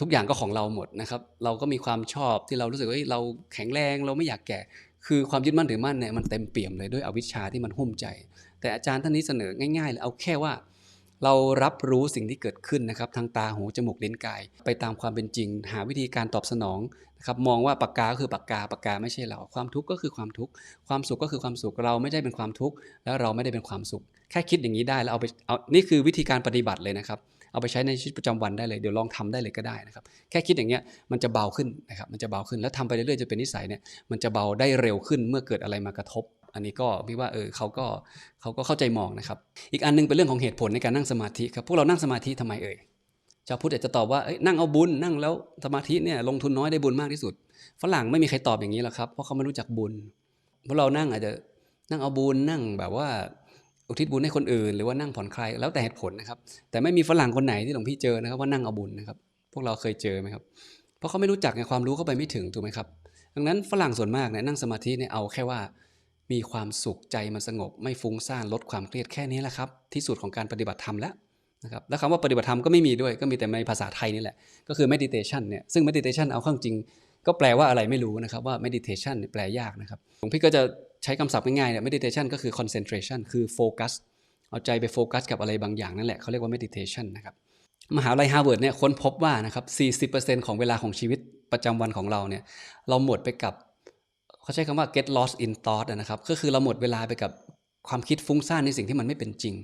Speaker 1: ทุกอย่างก็ของเราหมดนะครับ เราก็มีความชอบที่เรารู้สึกว่าเราแข็งแรงเราไม่อยากแก่ คือความยึดมั่นถือมั่นเนี่ยมันเต็มเปี่ยมเลยด้วยอวิชชาที่มันหุ้มใจ แต่อาจารย์ท่านนี้เสนอง่ายๆเลยเอาแค่ว่า เรารับรู้สิ่งที่เกิดขึ้นนะครับ ทางตาหูจมูกลิ้นกาย ไปตามความเป็นจริง หาวิธีการตอบสนองนะครับมองว่าปากกาคือปากกาปากกาไม่ใช่เรา ความทุกข์ก็คือความทุกข์ความสุขก็คือความสุขเราไม่ได้เป็นความทุกข์แล้วเราไม่ได้เป็นความสุข แค่คิดอย่างนี้ได้แล้วเอาไปเอานี่คือวิธีการปฏิบัติเลยนะครับเอาไปใช้ในชีวิตประจำวันได้เลยเดี๋ยวลองทำได้เลยก็ได้นะครับแค่คิดอย่างเงี้ยมันจะเบาขึ้นนะครับมันจะเบาขึ้นแล้วทำไปเรื่อยๆจะเป็นนิสัยเนี่ยมันจะเบาได้เร็วขึ้นเมื่อเกิดอะไรมากระทบ อันนี้ก็พี่ว่าเออเขาก็เขาก็เข้าใจมองนะครับ อีกอันนึงเป็นเรื่องของเหตุผลในการนั่งสมาธิครับพวกเรานั่งสมาธิทำไมเอ่ยชาวพุทธอาจจะตอบว่านั่งเอาบุญนั่งแล้วสมาธิเนี่ยลงทุนน้อยได้บุญมากที่สุด ฝรั่งไม่มีใครตอบอย่างนี้หรอกครับเพราะเขาไม่รู้จักบุญพราะเรานั่งอาจจะนั่งเอาบุญนั่งแบบว่าอุทิศบุญให้คนอื่น หรือว่านั่งผ่อนคลายแล้วแต่เหตุผลนะครับ แต่ไม่มีฝรั่งคนไหนที่หลวงพี่เจอนะครับว่านั่งเอาบุญนะครับ พวกเราเคยเจอไหมครับ เพราะเขาไม่รู้จักไงความรู้เข้าไปไม่ถึงถูกไหมครับดังนั้นฝรั่งส่วนมากเนี่ยนั่งสมาธิเนี่ยเอาแค่ว่า มีความสุขใจมันสงบ ไม่ฟุ้งซ่านลดความเครียดแค่นี้แหละครับ ที่สุดของการปฏิบัติธรรมแล้วนะครับแล้วคำว่าปฏิบัติธรรมก็ไม่มีด้วยก็มีแต่ในภาษาไทยนี่แหละ ก็คือ meditation เนี่ยซึ่ง meditation เอาข้างจริง ก็แปลว่าอะไรไม่รู้นะครับว่า meditation แปลยากนะครับหลวงพี่ก็จะใช้คำศัพท์ง่ายๆเนี่ย meditation ก็คือ concentration คือโฟกัสเอาใจไปโฟกัสกับอะไรบางอย่างนั่นแหละเขาเรียกว่า meditation นะครับมหาลัยฮาร์วาร์ดเนี่ยค้นพบว่านะครับ40%ของเวลาของชีวิตประจำวันของเราเนี่ยเราหมดไปกับ เขาใช้คำว่า get lost in thought นะครับ ก็คือเราหมดเวลาไปกับความคิดฟุ้งซ่านในสิ่งที่มันไม่เป็นจริง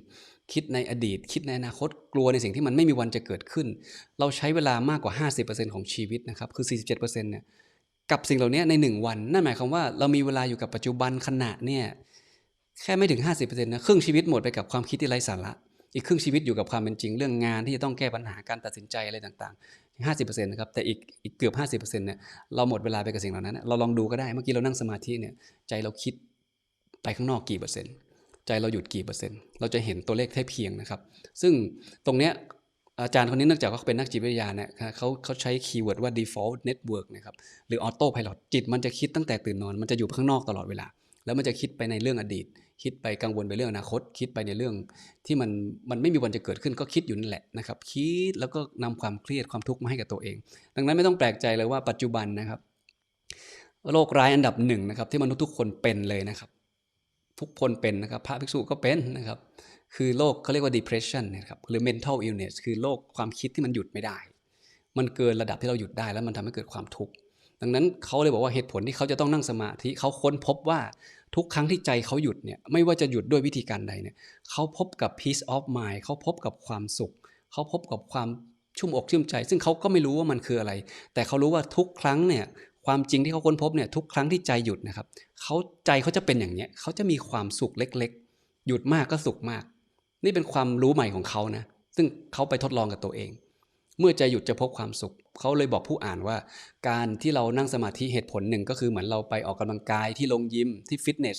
Speaker 1: คิดในอดีต คิดในอนาคตกลัวในสิ่งที่มันไม่มีวันจะเกิดขึ้น เราใช้เวลามากกว่า 50%ของชีวิตนะครับคือ 47%เนี่ยกับสิ่งเหล่านี้ใน 1 วัน นั่นหมายความว่าเรามีเวลาอยู่กับปัจจุบันขณะเนี่ยแค่ไม่ถึง 50%นะครึ่งชีวิตหมดไปกับความคิดที่ไร้สาระอีกครึ่งชีวิตอยู่กับความเป็นจริง เรื่องงานที่จะต้องแก้ปัญหาการตัดสินใจอะไรต่าง ๆ50%นต์นะครับแต่อีกอีกเกือบ50%เปอร์เซ็นต์เนี่ยเราหมดเวลาไปกับสิ่งเหล่านั้น เราลองดูก็ได้เมื่อกี้เรานั่งสมาธิเนี่ยใจเราคิดไปข้างนอกกี่เปอร์เซ็นต์ใจเราหยุดกี่เปอร์เซ็นต์เราจะเห็นตัวเลขแค่เพียงนะครับ ซึ่งตรงเนี้ยอาจารย์คนนี้เนื่องจากเขาเป็นนักจิตวิทยาเนี่ยเขาเขาใช้คีย์เวิร์ดว่า default network นะครับหรือ auto pilot จิตมันจะคิดตั้งแต่ตื่นนอน มันจะอยู่ข้างนอกตลอดเวลา แล้วมันจะคิดไปในเรื่องอดีต คิดไปกังวลไปเรื่องอนาคต คิดไปในเรื่องที่มันมันไม่มีวันจะเกิดขึ้นก็คิดอยู่นั่นแหละนะครับ คิดแล้วก็นำความเครียดความทุกข์มาให้กับตัวเอง ดังนั้นไม่ต้องแปลกใจเลยว่าปัจจุบันนะครับโรคร้ายอันดับหนึ่งนะครับ ที่มนุษย์ทุกคนเป็นเลยนะครับ ทุกคนเป็นนะครับ พระภิกษุก็เป็นนะครับ คือโรคเขาเรียกว่า depression นะครับหรือ mental illness คือโรคความคิดที่มันหยุดไม่ได้ มันเกินระดับที่เราหยุดได้แล้วมันทำให้เกิดความทุกข์ดังนั้นเขาเลยบอกว่าเหตุผลที่เขาจะต้องนั่งสมาธิเขาค้นพบว่า ทุกครั้งที่ใจเขาหยุดเนี่ยไม่ว่าจะหยุดด้วยวิธีการใดเนี่ยเขาพบกับ peace of mind เขาพบกับความสุข เขาพบกับความชุ่มอกชุ่มใจ ซึ่งเขาก็ไม่รู้ว่ามันคืออะไร แต่เขารู้ว่าทุกครั้งเนี่ยความจริงที่เขาค้นพบเนี่ยทุกครั้งที่ใจหยุดนะครับเขาใจเขาจะเป็นอย่างเนี้ยเขาจะมีความสุขเล็ก ๆ หยุดมากก็สุขมาก นี่เป็นความรู้ใหม่ของเขานะซึ่งเขาไปทดลองกับตัวเอง เมื่อใจหยุดจะพบความสุข เขาเลยบอกผู้อ่านว่า การที่เรานั่งสมาธิเหตุผลหนึ่งก็คือเหมือนเราไปออกกำลังกายที่ลงยิมที่ฟิตเนส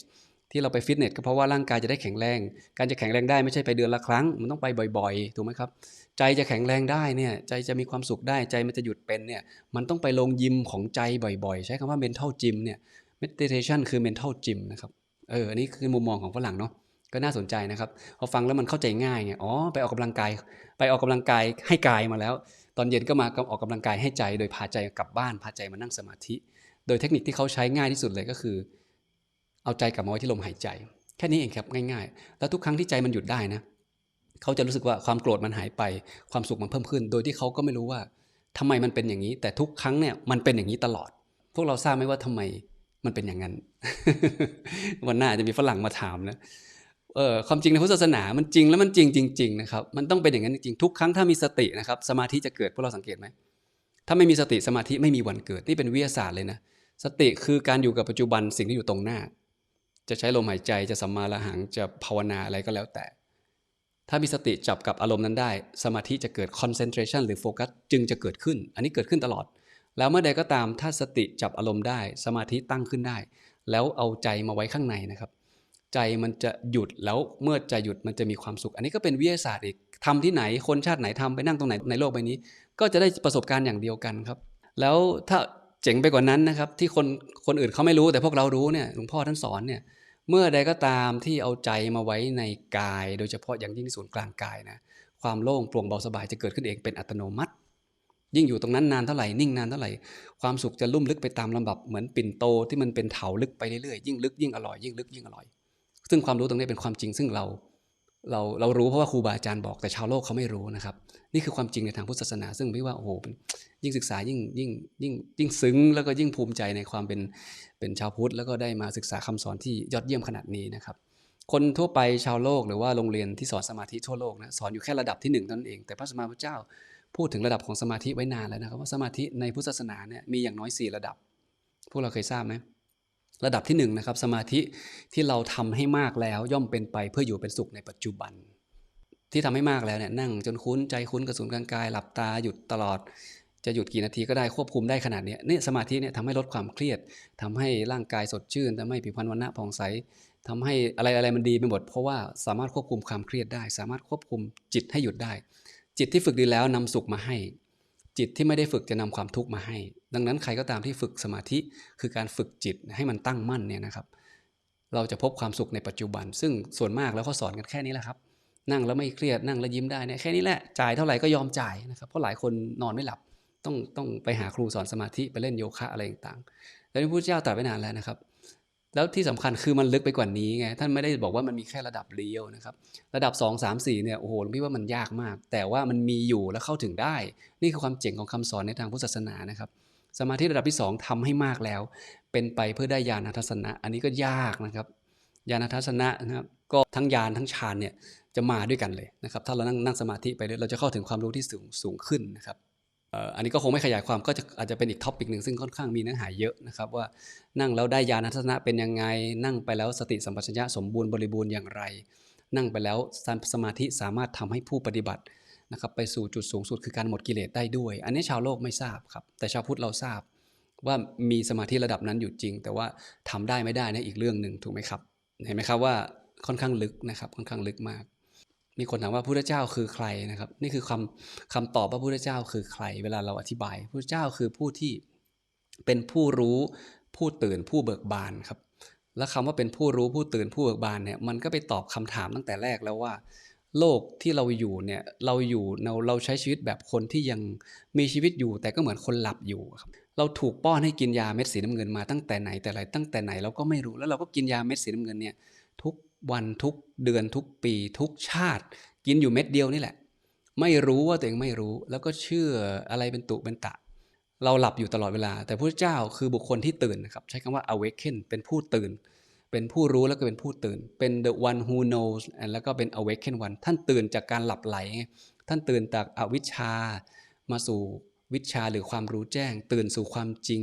Speaker 1: ที่เราไปฟิตเนสก็เพราะว่าร่างกายจะได้แข็งแรง การจะแข็งแรงได้ไม่ใช่ไปเดือนละครั้ง มันต้องไปบ่อยๆ ถูกไหมครับ ใจจะแข็งแรงได้เนี่ยใจจะมีความสุขได้ใจมันจะหยุดเป็นเนี่ยมันต้องไปลงยิมของใจบ่อยๆ ใช้คำว่า mental gym เนี่ย meditation คือ mental gym นะครับเอออันนี้คือมุมมองของฝรั่งเนาะ ก็น่าสนใจนะครับพอฟังแล้วมันเข้าใจง่ายไงอ๋อไปออกกำลังกาย ไปออกกำลังกายให้กายมาแล้ว ตอนเย็นก็มาออกกำลังกายให้ใจ โดยพาใจกลับบ้านพาใจมานั่งสมาธิ โดยเทคนิคที่เขาใช้ง่ายที่สุดเลยก็คือ เอาใจกลับมาไว้ที่ลมหายใจ แค่นี้เองครับง่าย ๆ แล้วทุกครั้งที่ใจมันหยุดได้นะเขาจะรู้สึกว่าความโกรธมันหายไปความสุขมันเพิ่มขึ้น โดยที่เขาก็ไม่รู้ว่าทำไมมันเป็นอย่างนี้ แต่ทุกครั้งเนี่ยมันเป็นอย่างนี้ตลอด พวกเราทราบไหมว่าทำไมมันเป็นอย่างนั้นวันหน้าจะมีฝรั่งมาถามนะ เออความจริงในพุทธศาสนามันจริงแล้วมันจริงจริงๆนะครับมันต้องเป็นอย่างนั้นจริงๆทุกครั้งถ้ามีสตินะครับสมาธิจะเกิดพวกเราสังเกตไหมถ้าไม่มีสติสมาธิไม่มีวันเกิดนี่เป็นวิทยาศาสตร์เลยนะสติคือการอยู่กับปัจจุบันสิ่งที่อยู่ตรงหน้า จะใช้ลมหายใจจะสัมมาละหังจะภาวนาอะไรก็แล้วแต่ ถ้ามีสติจับกับอารมณ์นั้นได้ สมาธิจะเกิด concentration หรือโฟกัสจึงจะเกิดขึ้น อันนี้เกิดขึ้นตลอด แล้วเมื่อใดก็ตามถ้าสติจับอารมณ์ได้ สมาธิตั้งขึ้นได้ แล้วเอาใจมาไว้ข้างในนะครับ ใจมันจะหยุดแล้วเมื่อใจหยุดมันจะมีความสุข อันนี้ก็เป็นวิทยาศาสตร์อีกทำที่ไหนคนชาติไหนทำไปนั่งตรงไหนในโลกใบนี้ ก็จะได้ประสบการณ์อย่างเดียวกันครับ แล้วถ้าเจ๋งไปกว่านั้นนะครับ ที่คนคนอื่นเขาไม่รู้แต่พวกเรารู้เนี่ยหลวงพ่อท่านสอนเนี่ยเมื่อใดก็ตามที่เอาใจมาไว้ในกาย โดยเฉพาะอย่างยิ่งที่ศูนย์กลางกายนะความโล่งโปร่งเบาสบายจะเกิดขึ้นเองเป็นอัตโนมัติ ยิ่งอยู่ตรงนั้นนานเท่าไหร่นิ่งนานเท่าไหร่ความสุขจะลุ่มลึกไปตามลำดับเหมือนปิ่นโตที่มันเป็นเถาลึกไปเรื่อยๆยิ่งลึกยิ่งอร่อยยิ่งลึกยิ่งอร่อย ซึ่งความรู้ตรงนี้เป็นความจริง ซึ่งเราเราเรารู้เพราะว่าครูบาอาจารย์บอกแต่ชาวโลกเขาไม่รู้นะครับ นี่คือความจริงในทางพุทธศาสนา ซึ่งพี่ว่าโอ้โหยิ่งศึกษายิ่งยิ่งยิ่งยิ่งซึ้งแล้วก็ยิ่งภูมิใจในความเป็นเป็นชาวพุทธแล้วก็ได้มาศึกษาคำสอนที่ยอดเยี่ยมขนาดนี้นะครับ คนทั่วไปชาวโลกหรือว่าโรงเรียนที่สอนสมาธิทั่วโลกนะสอนอยู่แค่ระดับที่หนึ่งนั้นเอง แต่พระสมมาพุทธเจ้าพูดถึงระดับของสมาธิไว้นานแล้วนะครับว่าสมาธิในพุทธศาสนาเนี่ยมีอย่างน้อย 4 ระดับ พวกเราเคยทราบไหม ระดับที่1นนะครับสมาธิที่เราทำให้มากแล้วย่อมเป็นไปเพื่ออยู่เป็นสุขในปัจจุบัน ที่ทำให้มากแล้วเนี่ยนั่งจนคุ้นใจคุ้นกระสุนกลางกาย หลับตาหยุดตลอด จะหยุดกี่นาทีก็ได้ควบคุมได้ขนาดนี้นี่สมาธิเนี่ยทำให้ลดความเครียดทำให้ร่างกายสดชื่นทำให้ผิวพรรณวันณะผ่องใสทำให้อะไรอะไรมันดีไปหมดเพราะว่าสามารถควบคุมความเครียดได้ สามารถควบคุมจิตให้หยุดได้ จิตที่ฝึกดีแล้วนำสุขมาให้ จิตที่ไม่ได้ฝึกจะนำความทุกข์มาให้ ดังนั้นใครก็ตามที่ฝึกสมาธิคือการฝึกจิตให้มันตั้งมั่นเนี่ยนะครับ เราจะพบความสุขในปัจจุบัน ซึ่งส่วนมากแล้วเขาสอนกันแค่นี้แหละครับ นั่งแล้วไม่เครียดนั่งแล้วยิ้มได้เนี่ยแค่นี้แหละจ่ายเท่าไหร่ก็ยอมจ่ายนะครับเพราะหลายคนนอนไม่หลับต้องต้องไปหาครูสอนสมาธิไปเล่นโยคะอะไรต่างๆแล้วพระพุทธเจ้าตรัสไว้นานแล้วนะครับ แล้วที่สำคัญคือมันลึกไปกว่านี้ไงท่านไม่ได้บอกว่ามันมีแค่ระดับเดียวนะครับ ระดับ 2 3 4เนี่ยโอ้โหพี่ว่ามันยากมาก แต่ว่ามันมีอยู่และเข้าถึงได้ นี่คือความเจ๋งของคำสอนในทางพุทธศาสนานะครับ สมาธิระดับที่ 2ทำให้มากแล้ว เป็นไปเพื่อได้ญาณทัศนะ อันนี้ก็ยากนะครับญาณทัศนะนะครับก็ทั้งญาณทั้งฌานเนี่ยจะมาด้วยกันเลยนะครับ ถ้าเรานั่งนั่งสมาธิไปเรื่อยเราจะเข้าถึงความรู้ที่สูงสูงขึ้นนะครับ อันนี้ก็คงไม่ขยายความก็จะอาจจะเป็นอีกท็อปิกหนึ่งซึ่งค่อนข้างมีเนื้อหาเยอะนะครับว่านั่งแล้วได้ญาณทัศนะเป็นยังไง นั่งไปแล้วสติสัมปชัญญะสมบูรณ์บริบูรณ์อย่างไร นั่งไปแล้วสมาธิสามารถทำให้ผู้ปฏิบัตินะครับไปสู่จุดสูงสุดคือการหมดกิเลสได้ด้วย อันนี้ชาวโลกไม่ทราบครับ แต่ชาวพุทธเราทราบ ว่ามีสมาธิระดับนั้นอยู่จริง แต่ว่าทำได้ไม่ได้นะอีกเรื่องหนึ่งถูกไหมครับ เห็นไหมครับว่าค่อนข้างลึกนะครับค่อนข้างลึกมาก มีคนถามว่าพระพุทธเจ้าคือใครนะครับ นี่คือคำคำตอบว่าพระพุทธเจ้าคือใคร เวลาเราอธิบายพระพุทธเจ้าคือผู้ที่เป็นผู้รู้ผู้ตื่นผู้เบิกบานครับ และคำว่าเป็นผู้รู้ผู้ตื่นผู้เบิกบานเนี่ยมันก็ไปตอบคำถามตั้งแต่แรกแล้วว่า โลกที่เราอยู่เนี่ยเราอยู่เราเราใช้ชีวิตแบบคนที่ยังมีชีวิตอยู่ แต่ก็เหมือนคนหลับอยู่ครับเราถูกป้อนให้กินยาเม็ดสีน้ำเงินมาตั้งแต่ไหนแต่ไรตั้งแต่ไหนเราก็ไม่รู้แล้วเราก็กินยาเม็ดสีน้ำเงินเนี่ยทุก วันทุกเดือนทุกปีทุกชาติ กินอยู่เม็ดเดียวนี่แหละ ไม่รู้ว่าตัวเองไม่รู้ แล้วก็เชื่ออะไรเป็นตุเป็นตะ เราหลับอยู่ตลอดเวลา แต่พระเจ้าคือบุคคลที่ตื่นนะครับ ใช้คำว่า awaken เป็นผู้ตื่น เป็นผู้รู้แล้วก็เป็นผู้ตื่น เป็น the one who knows แล้วก็เป็น awaken one ท่านตื่นจากการหลับไหล ท่านตื่นจากอวิชชามาสู่ วิชาหรือความรู้แจ้ง ตื่นสู่ความจริง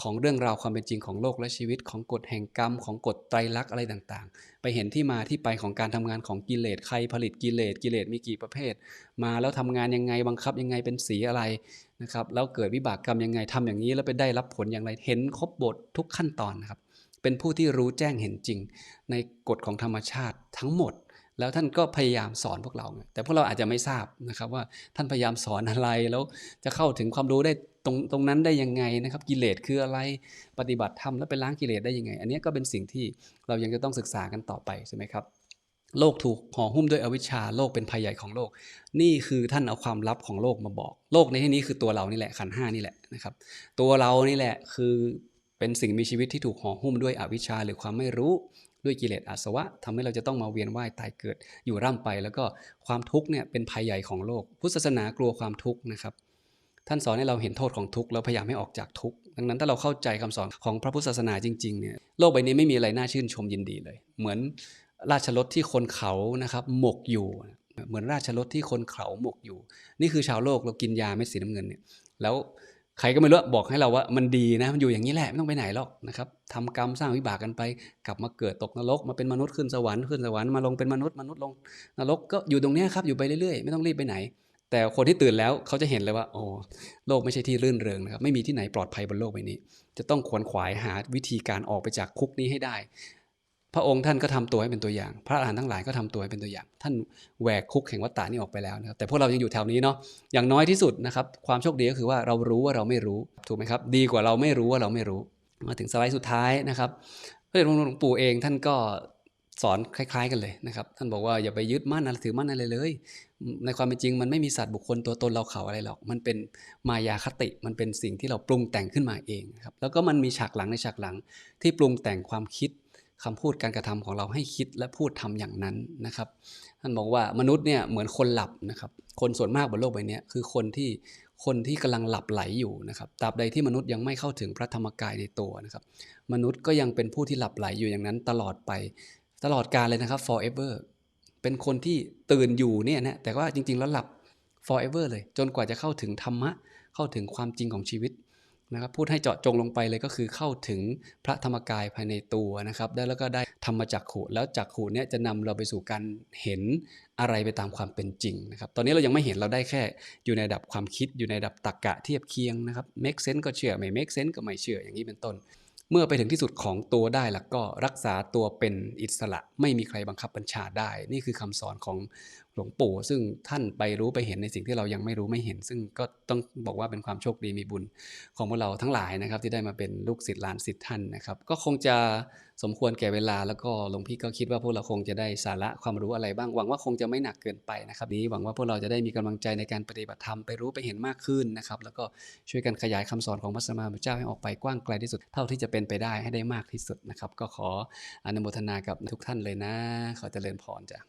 Speaker 1: ของเรื่องราวความเป็นจริงของโลกและชีวิตของกฎแห่งกรรม ของกฎไตรลักษณ์อะไรต่างๆ ไปเห็นที่มาที่ไปของการทำงานของกิเลสใครผลิตกิเลสกิเลสมีกี่ประเภท มาแล้วทำงานยังไงบังคับยังไงเป็นสีอะไรนะครับแล้วเกิดวิบากกรรมยังไงทำอย่างนี้แล้วไปได้รับผลอย่างไรเห็นครบบททุกขั้นตอนนะครับเป็นผู้ที่รู้แจ้งเห็นจริง ในกฎของธรรมชาติทั้งหมด แล้วท่านก็พยายามสอนพวกเรา แต่พวกเราอาจจะไม่ทราบนะครับว่าท่านพยายามสอนอะไรแล้วจะเข้าถึงความรู้ได้ตรงตรงนั้นได้ยังไงนะครับกิเลสคืออะไรปฏิบัติธรรมแล้วไปล้างกิเลสได้ยังไง อันนี้ก็เป็นสิ่งที่เรายังจะต้องศึกษากันต่อไปใช่ไหมครับโลกถูกห่อหุ้มด้วยอวิชชาโลกเป็นภัยใหญ่ของโลก นี่คือท่านเอาความลับของโลกมาบอก โลกในที่นี้คือตัวเรานี่แหละขันห้านี่แหละนะครับตัวเรานี่แหละคือเป็นสิ่งมีชีวิตที่ถูกห่อหุ้มด้วยอวิชชาหรือความไม่รู้ ด้วยกิเลสอาสวะทำให้เราจะต้องมาเวียนว่ายตายเกิดอยู่ร่ำไป แล้วก็ความทุกข์เนี่ยเป็นภัยใหญ่ของโลก พุทธศาสนากลัวความทุกข์นะครับท่านสอนให้เราเห็นโทษของทุกข์แล้วพยายามให้ออกจากทุกข์ดังนั้นถ้าเราเข้าใจคำสอนของพระพุทธศาสนาจริงๆเนี่ยโลกใบนี้ไม่มีอะไรน่าชื่นชมยินดีเลย เหมือนราชรถที่คนเขานะครับหมกอยู่ เหมือนราชรถที่คนเขาหมกอยู่ นี่คือชาวโลกเรากินยาเม็ดสีน้ำเงินเนี่ยแล้ว ใครก็ไม่รู้บอกให้เราว่ามันดีนะมันอยู่อย่างนี้แหละไม่ต้องไปไหนหรอกนะครับทำกรรมสร้างวิบากกันไป กลับมาเกิดตกนรกมาเป็นมนุษย์ขึ้นสวรรค์ขึ้นสวรรค์มาลงเป็นมนุษย์มนุษย์ลงนรกก็อยู่ตรงนี้ครับอยู่ไปเรื่อยๆ ไม่ต้องรีบไปไหน แต่คนที่ตื่นแล้วเขาจะเห็นเลยว่า โอ้โลกไม่ใช่ที่รื่นเริงนะครับไม่มีที่ไหนปลอดภัยบนโลกใบนี้ จะต้องขวนขวายหาวิธีการออกไปจากคุกนี้ให้ได้ พระองค์ท่านก็ทำตัวให้เป็นตัวอย่าง พระอรหันต์ทั้งหลายก็ทำตัวให้เป็นตัวอย่าง ท่านแหวกคุกแห่งวัฏฏานี้ออกไปแล้วนะครับแต่พวกเรายังอยู่แถวนี้เนาะอย่างน้อยที่สุดนะครับความโชคดีก็คือว่าเรารู้ว่าเราไม่รู้ถูกไหมครับ ดีกว่าเราไม่รู้ว่าเราไม่รู้ มาถึงสไลด์สุดท้ายนะครับพระเดชพระคุณหลวงปู่เองท่านก็สอนคล้าย ๆ กันเลยนะครับ ท่านบอกว่าอย่าไปยึดมั่นอะไรถือมั่นอะไรเลย ในความเป็นจริงมันไม่มีสัตว์บุคคลตัวตนเราเขาอะไรหรอก มันเป็นมายาคติ มันเป็นสิ่งที่เราปรุงแต่งขึ้นมาเองครับ แล้วก็มันมีฉากหลังในฉากหลังที่ปรุงแต่งความคิด คำพูดการกระทำของเราให้คิดและพูดทำอย่างนั้นนะครับ ท่านบอกว่ามนุษย์เนี่ยเหมือนคนหลับนะครับ คนส่วนมากบนโลกใบนี้คือคนที่คนที่กำลังหลับไหลอยู่นะครับตราบใดที่มนุษย์ยังไม่เข้าถึงพระธรรมกายในตัวนะครับ มนุษย์ก็ยังเป็นผู้ที่หลับไหลอยู่อย่างนั้นตลอดไปตลอดกาลเลยนะครับ forever เป็นคนที่ตื่นอยู่เนี่ยนะแต่ว่าจริงๆแล้วหลับ forever เลย จนกว่าจะเข้าถึงธรรมะ เข้าถึงความจริงของชีวิต นะครับพูดให้เจาะจงลงไปเลยก็คือเข้าถึงพระธรรมกายภายในตัวนะครับได้แล้วก็ได้ธรรมจักขุแล้วจักขุเนี่ยจะนำเราไปสู่การเห็นอะไรไปตามความเป็นจริงนะครับ ตอนนี้เรายังไม่เห็นเราได้แค่อยู่ในดับความคิดอยู่ในดับตรรกะเทียบเคียงนะครับ make sense ก็เชื่อไม่ make sense ก็ไม่เชื่ออย่างนี้เป็นต้น เมื่อไปถึงที่สุดของตัวได้แล้วก็รักษาตัวเป็นอิสระ ไม่มีใครบังคับบัญชาได้ นี่คือคำสอนของ หลวงปู่ ซึ่งท่านไปรู้ไปเห็นในสิ่งที่เรายังไม่รู้ไม่เห็น ซึ่งก็ต้องบอกว่าเป็นความโชคดีมีบุญของพวกเราทั้งหลายนะครับ ที่ได้มาเป็นลูกศิษย์หลานศิษย์ท่านนะครับ ก็คงจะสมควรแก่เวลาแล้วก็หลวงพี่ก็คิดว่าพวกเราคงจะได้สาระความรู้อะไรบ้างหวังว่าคงจะไม่หนักเกินไปนะครับ นี้หวังว่าพวกเราจะได้มีกำลังใจในการปฏิบัติธรรมไปรู้ไปเห็นมากขึ้นนะครับ แล้วก็ช่วยกันขยายคำสอนของพระสัมมาสัมพุทธเจ้าให้ออกไปกว้างไกลที่สุดเท่าที่จะเป็นไปได้ให้ได้มากที่สุดนะครับ ก็ขออนุโมทนากับทุกท่านเลยนะ ขอเจริญพรจ้ะ